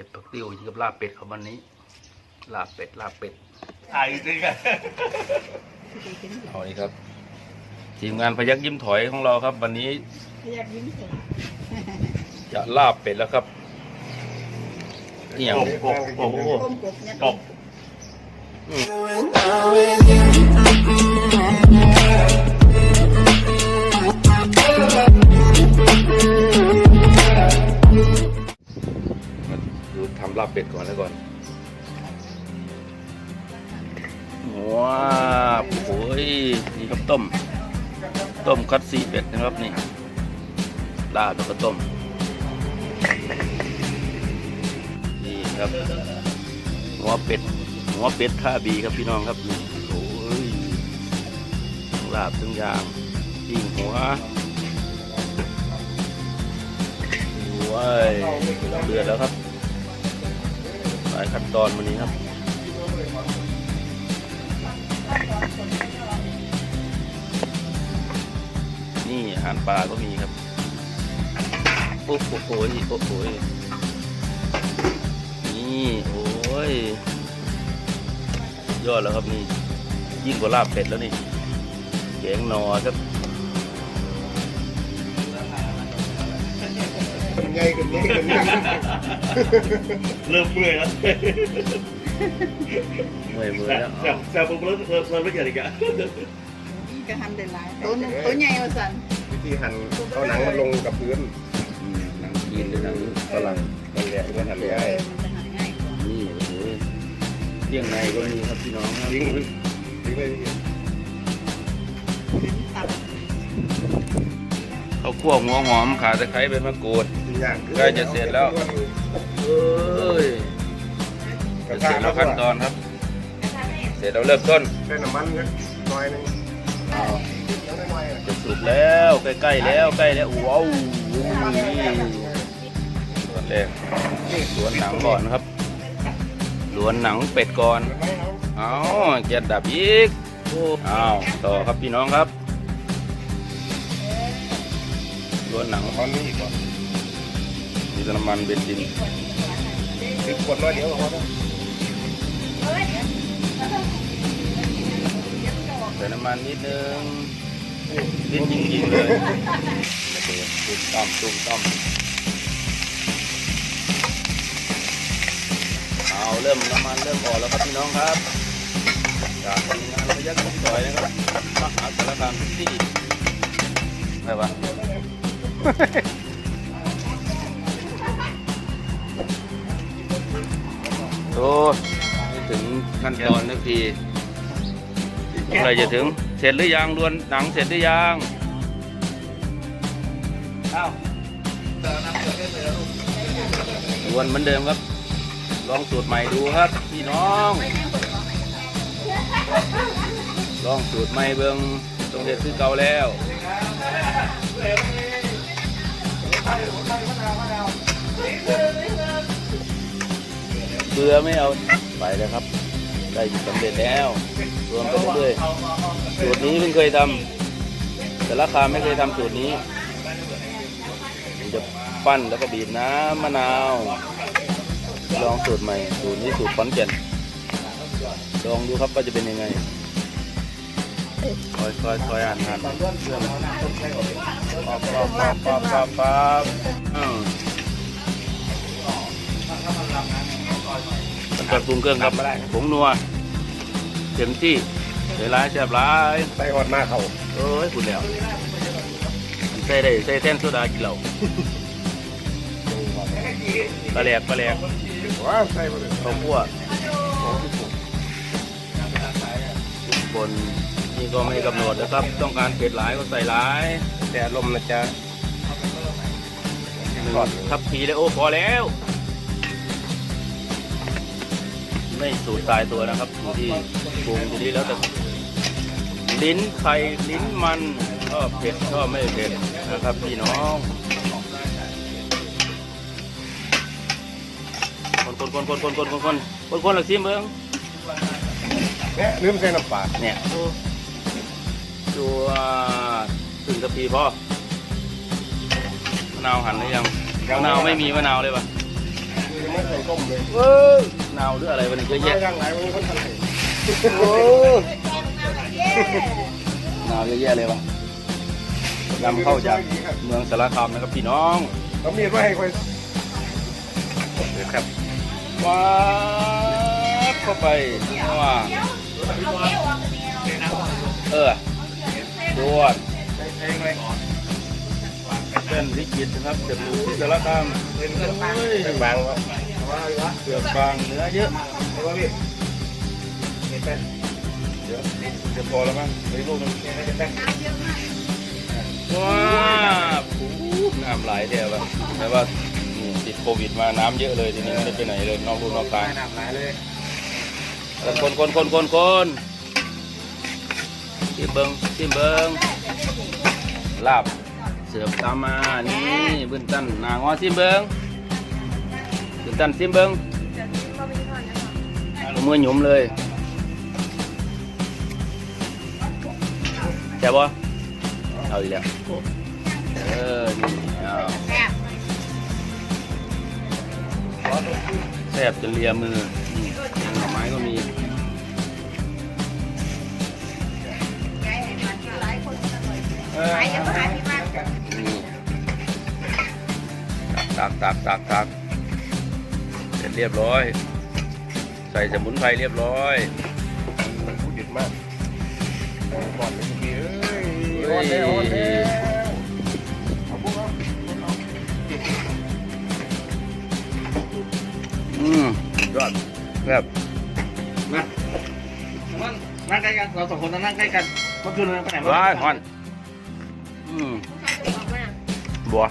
จ็ดผักติ้วกินกับลาบเป็ดครับวันนี้ ลาบเป็ดลาบเป็ดถ่ายจริงกันเอานี่ครับ ทีมงานพยักยิ้มถอยของเราครับ วันนี้ อยากยิ้มเถอะจะลาบเป็ดแล้วครับนี่อย่างกบกบกบก้มกบเนี่ยกบม บเป็ดก่อนแล้วก่อนว้าวโอ้ยนี่ครับต้ม ต้มคัดซีเป็ดนะครับนี่ลาบแล้วก็ต้ม นี่ครับหัวเป็ดหัวเป็ดท่าบีครับพี่น้องครับนี่โอ้ยลาบทั้งยางปิ้งหัวว้ายเดือดแล้วครับ ลายขั้นตอนวันนี้ครับนี่อาหารปลาก็มีครับ โอ้โหโอ้ยโอ้โหนี่โอ้ย ยอดแล้วครับนี่ ยิ่งกว่าลาบเป็ดแล้วนี่แกงหนอครับ ใหญ่กันนี้กันนี้เริ่มเมื่อยแล้วเมื่อยมือแต่แล้วแต่แต่ผมเริ่มเริ่มเริ่มไม่เกิดอีกอะนี่ก็ทำได้หลายตัวหนึงตัวใหญ่ว่าสันวิธีหั่นเอาหนังมาลงกับพื้นอืมหนังจีนหรือหนังฝรั่งนั่นแหละมันหั่นเอง่ายอมันจะหาง่ายกว่านี่โอ้โหเลี้ยงในก็มีครับพี่น้องครับทิ้งทิ้งเลยตับข้าวคั่วหัวหอมขาตะไคร้ใบมะกรูด ทิ้งย่างใกล้จะเสร็จแล้ว เอ้ยกระจะเสทะร็จแล้แล้ววขั้ขั้นนตตออนนครับ เสร็จเราเริ่มต้นใส่น้ำมันเนี่ยหน่อยหนึงเอายังไม่หน่อยอะจะสุกแล้วใกล้ๆแล้วใกล้แล้วว้าวนี่ส่วนแรกล้วนหนังก่อนครับล้วนหนังเป็ดก่อนไม่เอาเอาเกียดดับอีกเอาต่อครับพี่น้องครับล้วนหนังมันนี่อีกก่อน มีน้ำมันเบนซินติดขวดน้อยเดียวพอแล้วใส่น้ำมันนิดนึงนิดจริงๆเลยโอเคตุ้มต้อมตุ้มต้อมเอาเริ่มน้ำมันเริ่มออกแล้วครับพี่น้องครับจากทีมงานระยะกุ้งต่อยนะครับมหาสารคามที่อะไรวะ โอ้ไม่ถึงขั้นตอนนาทีเมื่อไหรจะถึง เสร็จหรือยังรวนหนังเสร็จหรือยังอ้าวรวนเหมือนเดิมครับ ลองสูตรใหม่ดูครับ พี่น้อง ลองสูตรใหม่เบิ่งตรงเด็ดคือเก่าแล้ว ลือไม่เอาไปแล้วครับ ได้สำเร็จแล้วรวมไปเรื่อยๆสูตรนี้เพิ่งเคยทำแต่ราคาไม่เคยทำสูตรนี้มันจะปั้นแล้วก็บีบน้ำมะนาวลองสูตรใหม่สูตรนี้สูตรขอนแก่นลองดูครับว่าจะเป็นยังไงคอยคอยคอยอ่านอ่านปั๊บปั๊บปั๊บปั๊บปั๊บ ปั๊บปั๊บอืมมันปรับปรุงเครื่องครับผงนัวเต็มที่เสียร้ายแซ่บร้ายใส่หอดหน้าเขาเอ้ยคุณแล้วใส่ได้ใส่แท่นโซดากินเหล้าปลาแหลกปลาแหลกว้าวใส่มาเลยข้าวคั่วบนนี่ก็ไม่กำหนดนะครับ ต้องการเผ็ดหลายก็ใส่หลาย แต่ลมนะจ๊ะหนึ่งทับพีเลยโอ้พอแล้ว ไม่สูตรตายตัวนะครับอยู่ที่ปรุงอยู่ที่แล้วแต่ลิ้นไข่ลิ้นมันชอบเผ็ดชอบไม่เผ็ดนะครับพี่น้องคนคนคนคนคนคนคนคนคนคนหลักซิมเบิ้งเนี่ยลืมใส่น้ำปลาเนี่ยจัวถึงกะพีพ่อมะนาวหั่นหรือยังมะนาวไม่มีมะนาวเลยปะ คือมไม่ใส่ต้มเลยเออหนาวหรืออะไรวะเนี่ยเยอะแย่แยะย่างหลายมันคนทำไงโอ้หนาวเยอะแยะเลยวะนำเข้าจากเมืองสารคามนะครับพี่น้องเขามีดไว้ให้คอยเดี๋ยวครับว้าบเข้าไปว่าเออดวดเป็นวิกฤตนะครับเจ็บดูที่สารคามเป็นเอ้ยเป็นบางวะ เปลือกบางเนื้อเยอะเดี๋ยวจะพอแล้วมั้งไปลูกหนึงว้าปูน้ำไหลเดียวอะแต่ว่าติดโควิดมาน้ำเยอะเลยทีนี้ไม่ได้ไปไหนเลยนอกรูนอกทางน้ำไหลเลยคนคนคนคนคนชิมเบิงชิมเบิงลาบเสือบตามมานี่บึ้นตันนางอชิมเบิง บึ้นตันชิมเบิงเอามือหยุมเลยแช่บปะเอาอีกแล้วเออนี่เอาแซ่บจนเลียมือนี่หน่อไม้ก็มีนี่ตักตักตักตักเสร็จ เรียบร้อย ใส่สมุนไพรเรียบร้อยผู้ดิดมากก่อนเลยพี่เอ้ยเฮ้อ่อนยแน่อ่อนแน่เอาพวกเราอืมยอดแบบมานั่งใกล้กัน เราสองคนนั่งใกล้กันเมื่อคืนเราไปไหนมาว้ายฮอนอืมบัว